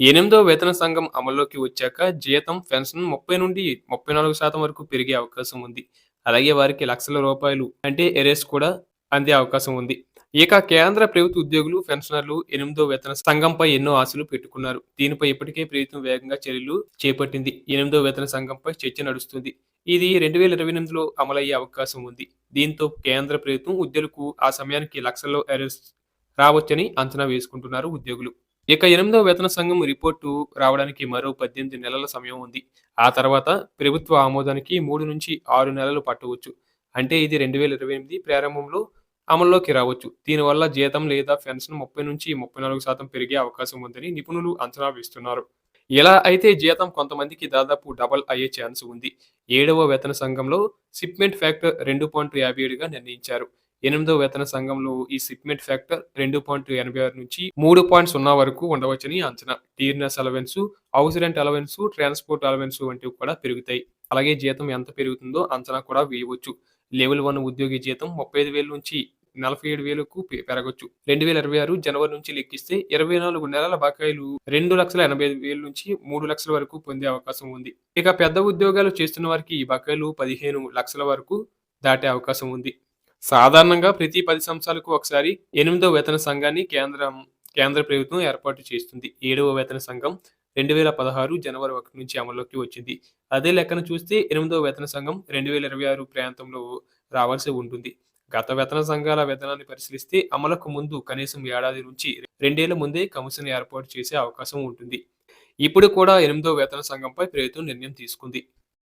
ఎనిమిదో వేతన సంఘం అమల్లోకి వచ్చాక జీతం పెన్షన్ ముప్పై నుండి ముప్పై నాలుగు శాతం వరకు పెరిగే అవకాశం ఉంది. అలాగే వారికి లక్షల రూపాయలు అంటే ఎరేస్ కూడా అందే అవకాశం ఉంది. ఇక కేంద్ర ప్రభుత్వ ఉద్యోగులు పెన్షనర్లు ఎనిమిదో వేతన సంఘంపై ఎన్నో ఆశలు పెట్టుకున్నారు. దీనిపై ఇప్పటికే ప్రభుత్వం వేగంగా చర్యలు చేపట్టింది. ఎనిమిదో వేతన సంఘంపై చర్చ నడుస్తుంది. ఇది రెండు వేల ఇరవై ఎనిమిదిలో అమలయ్యే అవకాశం ఉంది. దీంతో కేంద్ర ప్రభుత్వం ఉద్యోగులకు ఆ సమయానికి లక్షల్లో అరెస్ట్ రావచ్చని అంచనా వేసుకుంటున్నారు ఉద్యోగులు. ఇక ఎనిమిదవ వేతన సంఘం రిపోర్టు రావడానికి మరో పద్దెనిమిది నెలల సమయం ఉంది. ఆ తర్వాత ప్రభుత్వ ఆమోదానికి మూడు నుంచి ఆరు నెలలు పట్టవచ్చు. అంటే ఇది రెండు వేల ఇరవై ఎనిమిది ప్రారంభంలో అమల్లోకి రావచ్చు. దీనివల్ల జీతం లేదా పెన్షన్ ముప్పై నుంచి ముప్పై నాలుగు శాతం పెరిగే అవకాశం ఉందని నిపుణులు అంచనా వేస్తున్నారు. ఇలా అయితే జీతం కొంతమందికి దాదాపు డబల్ అయ్యే ఛాన్స్ ఉంది. ఏడవ వేతన సంఘంలో సిప్మెంట్ ఫ్యాక్టర్ రెండు పాయింట్ యాభై ఏడుగా నిర్ణయించారు. ఎనిమిదో వేతన సంఘంలో ఈ సిప్మెంట్ ఫ్యాక్టర్ రెండు పాయింట్ ఎనభై ఆరు నుంచి మూడు పాయింట్ సున్నా వరకు ఉండవచ్చని అంచనా. Dearness allowance house rent allowance transport allowance వంటివి కూడా పెరుగుతాయి. అలాగే జీతం ఎంత పెరుగుతుందో అంచనా కూడా వేయవచ్చు. లెవెల్ వన్ ఉద్యోగి జీతం ముప్పై ఐదు వేల నుంచి నలభై ఏడు వేలకు పెరగొచ్చు. రెండు వేల ఇరవై ఆరు జనవరి నుంచి లెక్కిస్తే ఇరవై నాలుగు నెలల బకాయిలు రెండు లక్షల ఎనభై ఐదు వేల నుంచి మూడు లక్షల వరకు పొందే అవకాశం ఉంది. ఇక పెద్ద ఉద్యోగాలు చేస్తున్న వారికి ఈ బకాయిలు పదిహేను లక్షల వరకు దాటే అవకాశం ఉంది. సాధారణంగా ప్రతి పది సంవత్సరాలకు ఒకసారి ఎనిమిదో వేతన సంఘాన్ని కేంద్రం కేంద్ర ప్రభుత్వం ఏర్పాటు చేస్తుంది. ఏడవ వేతన సంఘం రెండు వేల పదహారు జనవరి ఒకటి నుంచి అమల్లోకి వచ్చింది. అదే లెక్కన చూస్తే ఎనిమిదవ వేతన సంఘం రెండు వేల ఇరవై ఆరు ప్రాంతంలో రావాల్సి ఉంటుంది. గత వేతన సంఘాల వేతనాన్ని పరిశీలిస్తే అమలుకు ముందు కనీసం ఏడాది నుంచి రెండేళ్ళ ముందే కమిషన్ ఏర్పాటు చేసే అవకాశం ఉంటుంది. ఇప్పుడు కూడా ఎనిమిదో వేతన సంఘంపై ప్రభుత్వం నిర్ణయం తీసుకుంది.